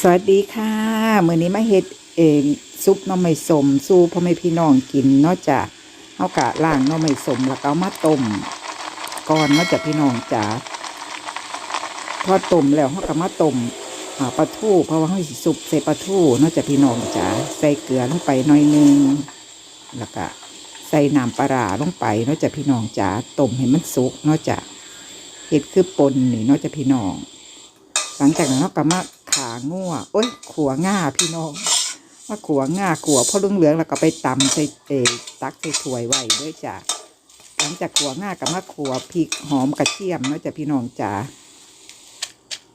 สวัสดีค่ะมื้อนี้มาเฮ็ดเองซุปน่อไม้สมสู่พ่อแม่พี่น้องกินเนอกจากเฮากะล้างน่อไม้สมแล้วก็เอามาต้มก่อนเนอกจากพี่น้องจ๋าพอต้มแล้วเฮาก็มาต้มปลาทูเพราะว่าเฮาสิซุปใส่ปลาทูเนอกจากพี่น้องจ๋าใส่เกลือลงไปหน่อยหนึงแล้วก็ใส่น้ำปลาร้าลงไปเนอกจากพี่น้องจ๋าต้มให้มันสุกเนอกจากเฮ็ดคือปนนี่เนอกจากพี่น้อง หลังจากนั้นเราก็มา ขางัวโอ้ยขัวง่าพี่น้องมาขัวง่าขัวพอเหลืองๆแล้วก็ไปตำใส่เออตักใส่ถ้วยไว้ด้วยจ้ะหลังจากขัวง่ากับมาขัวพริกหอมกระเทียมเนาะจ้ะพี่น้องจ๋า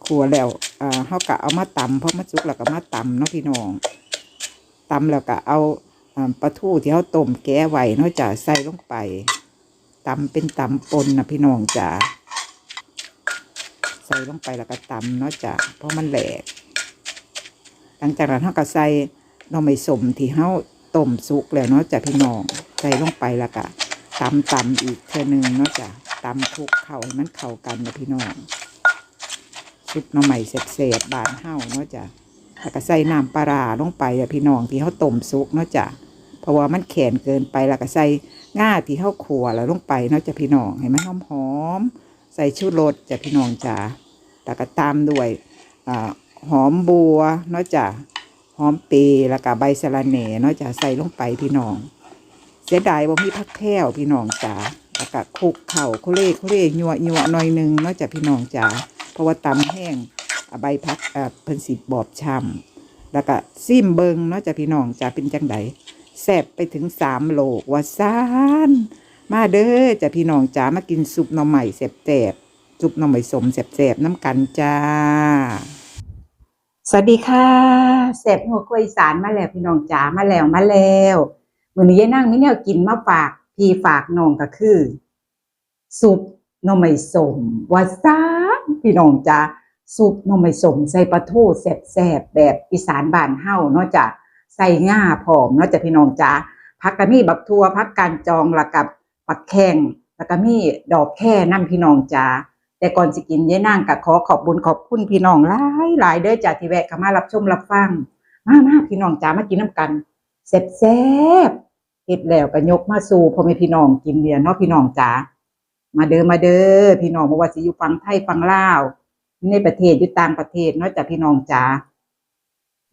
ขัวแล้วอ่าเฮาก็เอามาตำเพราะมันสุกแล้วก็มาตำเนาะพี่น้องตำแล้วก็เอาปลาทูที่เฮาต้มแก้ไว้เนาะจ้ะใส่ลงไปตำเป็นตำปนนะพี่น้องจ๋า ส่ลงไปแล้วก็ตำเนาะจ้ะเพราะมันแหลก หลังจากนั้นเราก็ใส่น่อไม้สมที่เฮาต้มสุกแล้วเนาะจ้ะพี่น้องใส่ลงไปแล้วก็ตำตำอีกเท่อหนึงเนาะจ้ะตำคลุกเข้าให้มันเข้ากันนะพี่น้องซุปน่อไม้เสบๆบานเฮาเนาะจ้ะแล้วก็ใส่น้ำปลาราลงไปอะพี่น้องที่เฮาต้มสุกเนาะจ้ะเพราะว่ามันแข็งเกินไปแล้วก็ใส่ง่าที่เฮาขัวแล้วลงไปเนาะจ้ะพี่น้องให้มันหอมๆใส่ชูรสจ้ะพี่น้องจ๋า แล้วก็ตามด้วยอหอมบัวเนาะจ้ะหอมเปรแล้วก็ใบสะระแหน่เนาะจ้ะใส่ลงไปพี่น้อง เสียดายบ่มีผักแพ้วพี่น้องจ๋าแล้วก็คลุกเข่าคุเล่คุเล่ยัวยัวหน่อยหนึงเนาะจ้ะพี่น้องจ๋าเพราะว่าตำแห้งใบพักอ่าเพิ่นสิบอบช้ำแล้วก็ซิมเบิงเนาะจ้ะพี่น้องจ๋าเป็นจังไดแซ่บไปถึงสามโลกว่าซานมาเด้อจ้ะพี่น้องจ๋ามากินซุปหน่อไม้แซ่บ ซุปน่อไม้สมแซ่บๆน้ำกันจ้า สวัสดีค่ะแซ่บหัวกล้วยอีสานมาแล้วพี่น้องจ๋ามาแล้วมาแล้วมื้อนี้ยายนั่งมีแนวกินมาฝากพี่ฝากน้องก็คือซุปน่อไม้สมว่าซาพี่น้องจ๋าซุปน่อไม้สมใส่ปลาทูแซ่บๆแบบอีสานบ้านเฮาเนาะจ้ะใส่ง่าพร้อมเนาะจ้ะพี่น้องจ๋าพักกะมีบักทัวพักการจองล้วกับปักแข้งแล้วก็มีดอกแค่น้ำพี่น้องจ้า แต่ก่อนสิกินยายนางก็ขอขอบบุญขอบคุณพี่น้องหลายหลายเด้อจ้าที่แวะเข้ามารับชมรับฟัง มามาพี่น้องจ้ามากินน้ำกันแซ่บแซ่บเฮ็ดแล้วก็ยกมาสู่พ่อแม่พี่น้องกินเดียเนาะพี่น้องจ้ามาเด้อมาเด้อพี่น้องบ่ว่าสิอยู่ฝั่งไทยฝั่งลาวในประเทศอยู่ต่างประเทศเนาะจ้าพี่น้องจ้า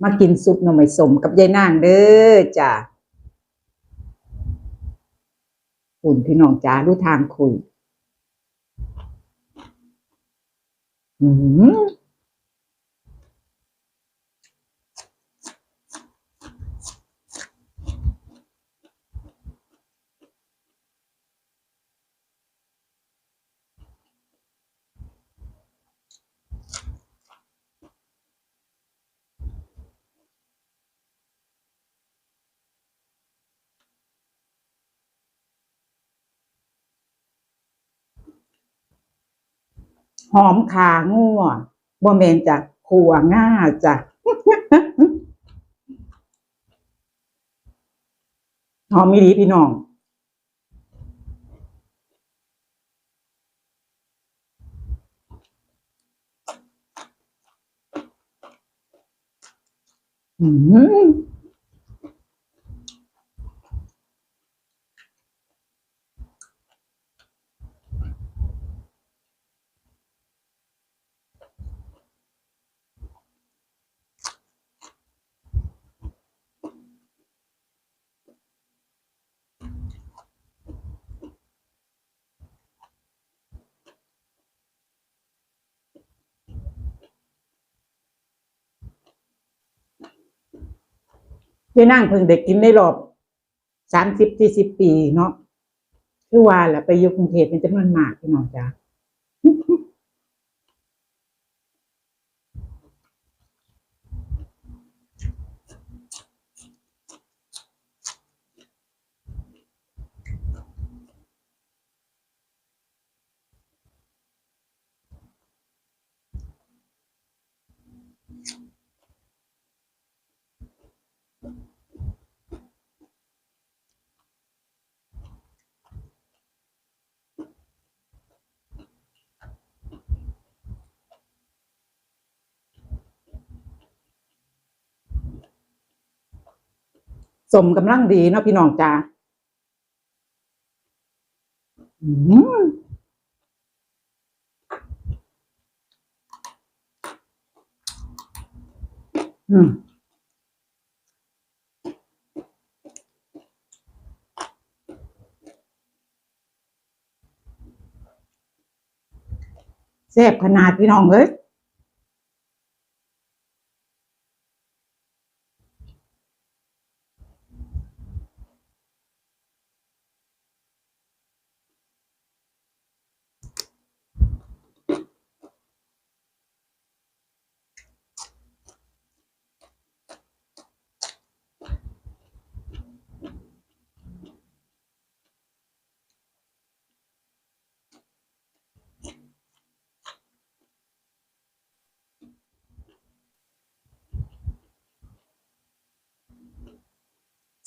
มากินซุปหน่อไม้สมกับยายนางเด้อจ้าคุณพี่น้องจ้ารู้ทางคุย อืม หอมขางัวบ่แมนจากขัวง่าจ้ะหอมมีดีพี่น้องอืม ที่นั่งเพิ่งได้กินได้รอบสามสิบสี่สิบปีเนาะคือว่าแหละไปอยู่กรุงเทพเป็นจำนวนมากพี่น้องจ้า สมกำลังดีเนาะพี่น้องจ้าอืมแซ่บขนาดพี่น้องเอ้ย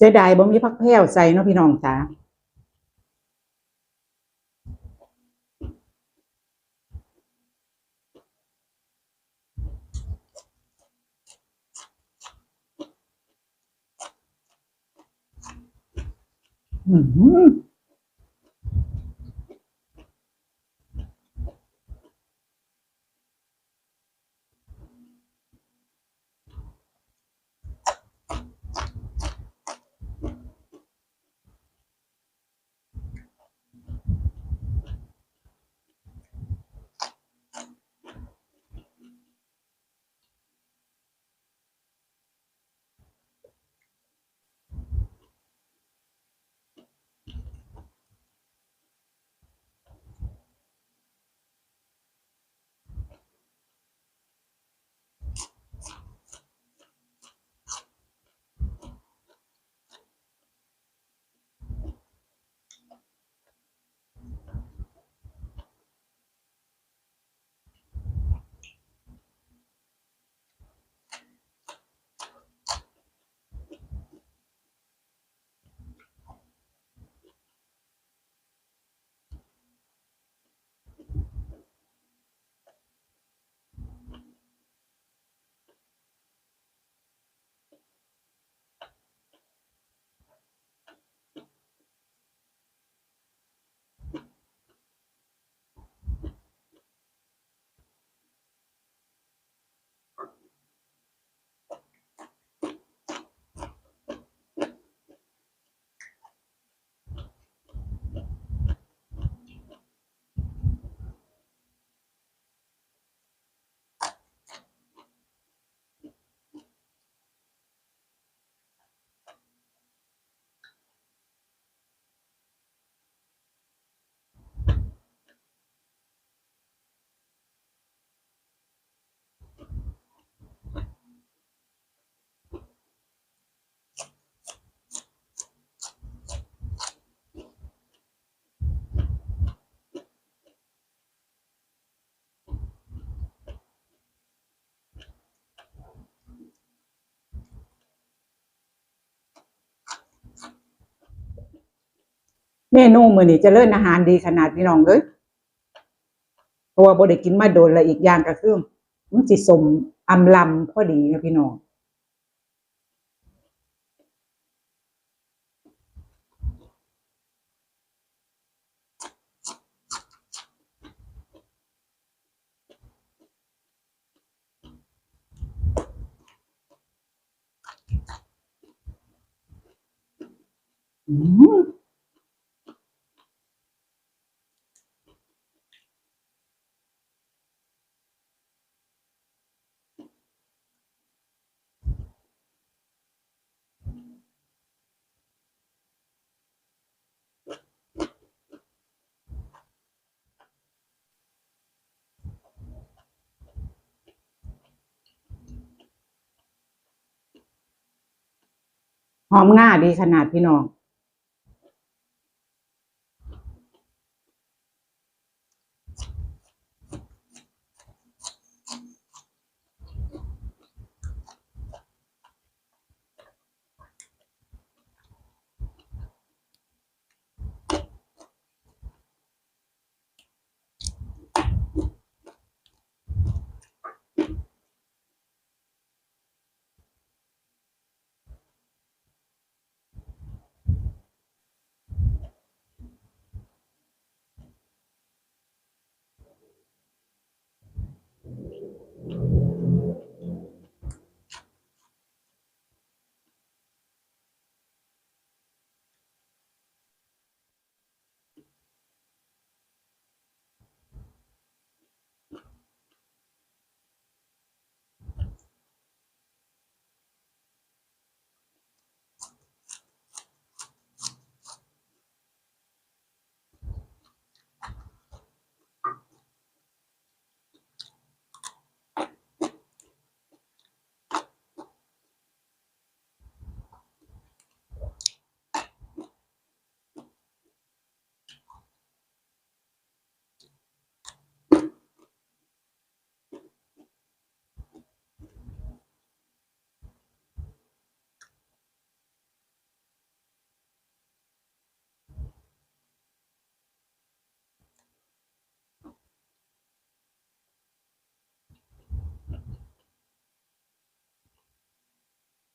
สียดายบ่มีพักแพรวใส่เนาะพี่น้องจ้าอืม เมนูมื้อนี้เจริญอาหารดีขนาดพี่น้องเอ้ยเพราะว่าบ่ได้กินมาโดนละอีกอย่างก็คือมันสิสมอำลำพอดีนะพี่น้องอืม หอมง่าดีขนาดพี่น้อง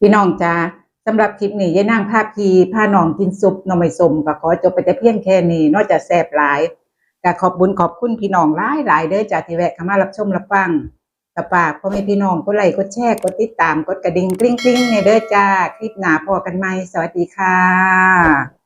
พี่น้องจ้าสำหรับคลิปนี้ยายนางภาพพีพาน้องกินซุปน่อไม่สมก็ขอจบไปแต่เพียงแค่นี้นอกจากแสบหลายก็ขอบบุญขอบคุณพี่น้องหลายหลายเด้อจ้าที่แวะเข้ามารับชมรับฟังกับปากพ่อแม่พี่น้องกดไลค์กดแชร์กดติดตามกดกระดิ่งกริ๊งกริ๊งๆเนี่ยเด้อจ้าคลิปหน้าพอกันไหมสวัสดีค่ะ